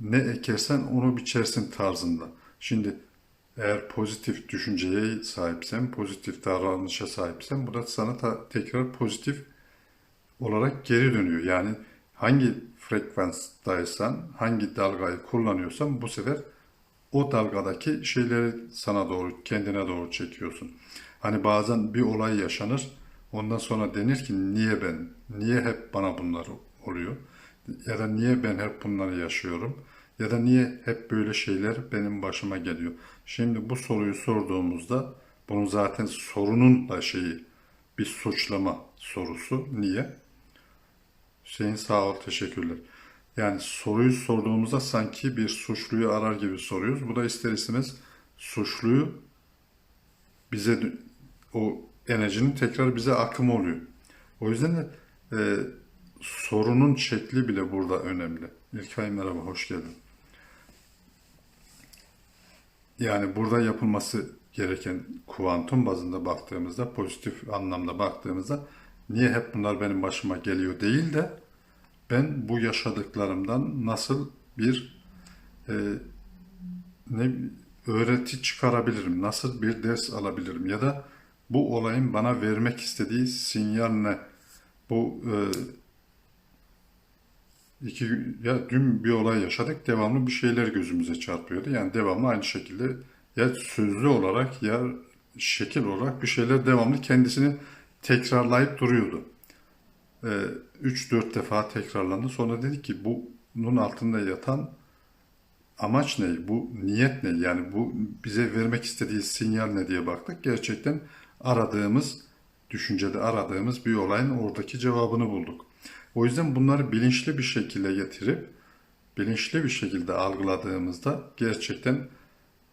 ne ekersen onu biçersin tarzında. Şimdi eğer pozitif düşünceye sahipsen, pozitif davranışa sahipsen bu da sana ta- tekrar pozitif olarak geri dönüyor. Yani hangi frekanstaysan, hangi dalgayı kullanıyorsan bu sefer o dalgadaki şeyleri sana doğru, kendine doğru çekiyorsun. Hani bazen bir olay yaşanır, ondan sonra denir ki niye ben, niye hep bana bunlar oluyor? Ya da niye ben hep bunları yaşıyorum? Ya da niye hep böyle şeyler benim başıma geliyor? Şimdi bu soruyu sorduğumuzda bunun zaten sorunun da şeyi bir suçlama sorusu. Niye? Hüseyin sağ ol, teşekkürler. Yani soruyu sorduğumuzda sanki bir suçluyu arar gibi soruyoruz. Bu da ister istemez suçluyu bize o enerjinin tekrar bize akımı oluyor. O yüzden de e, sorunun şekli bile burada önemli. İlkay merhaba, hoş geldin. Yani burada yapılması gereken kuantum bazında baktığımızda, pozitif anlamda baktığımızda niye hep bunlar benim başıma geliyor değil de ben bu yaşadıklarımdan nasıl bir e, ne öğreti çıkarabilirim, nasıl bir ders alabilirim ya da bu olayın bana vermek istediği sinyal ne? Bu e, iki ya dün bir olay yaşadık, devamlı bir şeyler gözümüze çarpıyordu. Yani devamlı aynı şekilde ya sözlü olarak ya şekil olarak bir şeyler devamlı kendisini tekrarlayıp duruyordu. 3-4 defa tekrarlandı. Sonra dedik ki bunun altında yatan amaç ne? Bu niyet ne? Yani bu bize vermek istediği sinyal ne diye baktık. Gerçekten aradığımız, düşüncede aradığımız bir olayın oradaki cevabını bulduk. O yüzden bunları bilinçli bir şekilde getirip bilinçli bir şekilde algıladığımızda gerçekten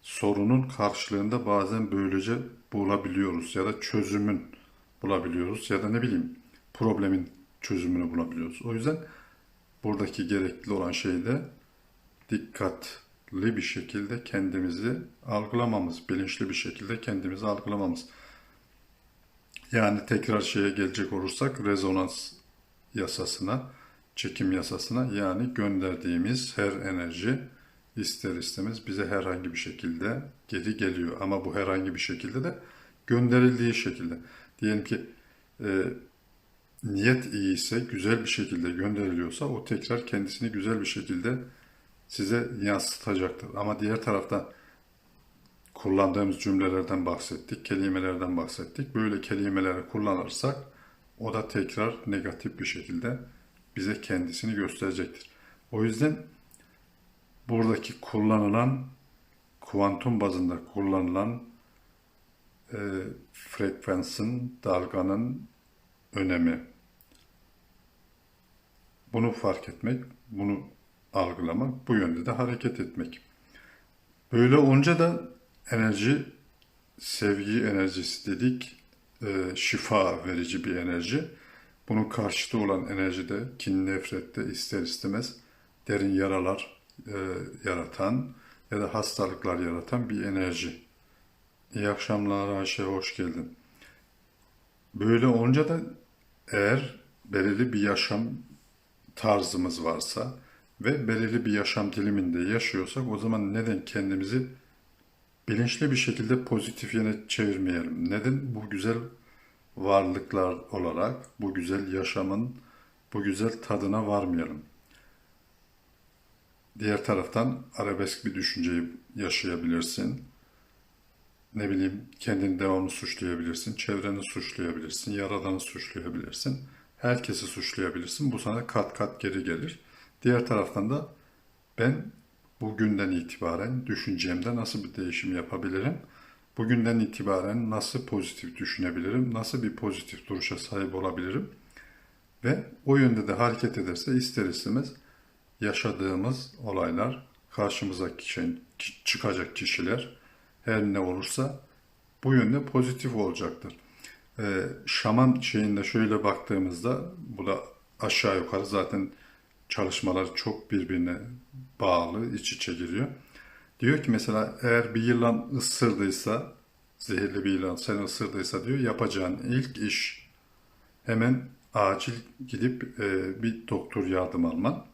sorunun karşılığında bazen böylece bulabiliyoruz ya da çözümün bulabiliyoruz ya da ne bileyim problemin çözümünü bulabiliyoruz. O yüzden buradaki gerekli olan şey de dikkatli bir şekilde kendimizi algılamamız, bilinçli bir şekilde kendimizi algılamamız. Yani tekrar şeye gelecek olursak rezonans yasasına, çekim yasasına yani gönderdiğimiz her enerji ister istemez bize herhangi bir şekilde geri geliyor. Ama bu herhangi bir şekilde de gönderildiği şekilde. Diyelim ki e, niyet iyi ise, güzel bir şekilde gönderiliyorsa o tekrar kendisini güzel bir şekilde size yansıtacaktır. Ama diğer taraftan kullandığımız cümlelerden bahsettik, kelimelerden bahsettik. Böyle kelimeleri kullanırsak o da tekrar negatif bir şekilde bize kendisini gösterecektir. O yüzden buradaki kullanılan kuantum bazında kullanılan e, frekansın, dalganın önemi. Bunu fark etmek, bunu algılamak, bu yönde de hareket etmek. Böyle olunca da enerji, sevgi enerjisi dedik, e, şifa verici bir enerji. Bunun karşıtı olan enerji de kin, nefrette ister istemez derin yaralar e, yaratan ya da hastalıklar yaratan bir enerji. İyi akşamlar Ayşe, hoş geldin. Böyle olunca da eğer belirli bir yaşam tarzımız varsa ve belirli bir yaşam diliminde yaşıyorsak o zaman neden kendimizi bilinçli bir şekilde pozitif yöne çevirmeyelim? Neden bu güzel varlıklar olarak bu güzel yaşamın bu güzel tadına varmayalım? Diğer taraftan arabesk bir düşünceyi yaşayabilirsin. Ne bileyim kendini devamlı suçlayabilirsin, çevreni suçlayabilirsin, yaradanı suçlayabilirsin. Herkesi suçlayabilirsin. Bu sana kat kat geri gelir. Diğer taraftan da ben bugünden itibaren düşüncemde nasıl bir değişim yapabilirim? Bugünden itibaren nasıl pozitif düşünebilirim? Nasıl bir pozitif duruşa sahip olabilirim? Ve o yönde de hareket ederse ister istemez yaşadığımız olaylar, karşımıza kişi, çıkacak kişiler her ne olursa bu yönde pozitif olacaktır. Ee, şaman şeyinde şöyle baktığımızda bu da aşağı yukarı zaten çalışmalar çok birbirine bağlı, iç içe giriyor. Diyor ki mesela eğer bir yılan ısırdıysa, zehirli bir yılan seni ısırdıysa diyor yapacağın ilk iş hemen acil gidip e, bir doktor yardım alman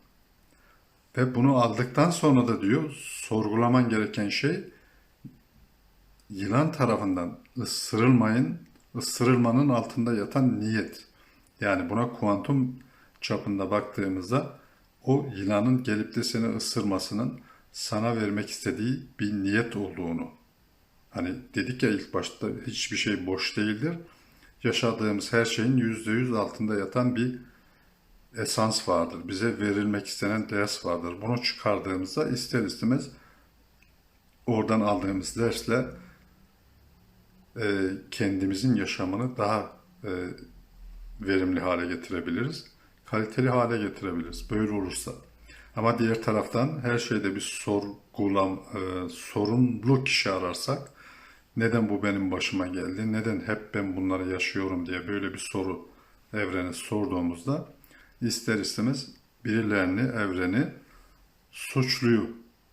Ve bunu aldıktan sonra da diyor sorgulaman gereken şey yılan tarafından ısırılmayın, ısırılmanın altında yatan niyet. Yani buna kuantum çapında baktığımızda o yılanın gelip de seni ısırmasının sana vermek istediği bir niyet olduğunu. Hani dedik ya ilk başta hiçbir şey boş değildir. Yaşadığımız her şeyin yüzde yüz altında yatan bir esans vardır. Bize verilmek istenen ders vardır. Bunu çıkardığımızda ister istemez oradan aldığımız dersle e, kendimizin yaşamını daha e, verimli hale getirebiliriz. Kaliteli hale getirebiliriz. Böyle olursa. Ama diğer taraftan her şeyde bir sorgulam, e, sorumlu kişi ararsak neden bu benim başıma geldi, neden hep ben bunları yaşıyorum diye böyle bir soru evrene sorduğumuzda ister istemez birilerini, evreni suçluyu,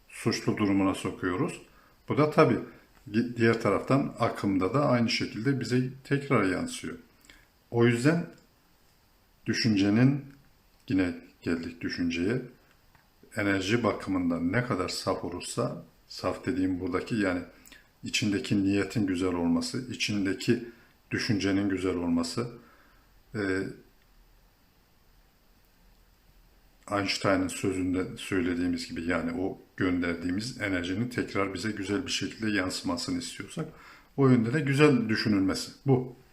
suçlu durumuna sokuyoruz. Bu da tabii diğer taraftan akımda da aynı şekilde bize tekrar yansıyor. O yüzden düşüncenin yine geldik düşünceye. Enerji bakımından ne kadar saf olursa saf dediğim buradaki yani içindeki niyetin güzel olması, içindeki düşüncenin güzel olması, e, Einstein'ın sözünde söylediğimiz gibi yani o gönderdiğimiz enerjinin tekrar bize güzel bir şekilde yansımasını istiyorsak o yönde de güzel düşünülmesi. Bu.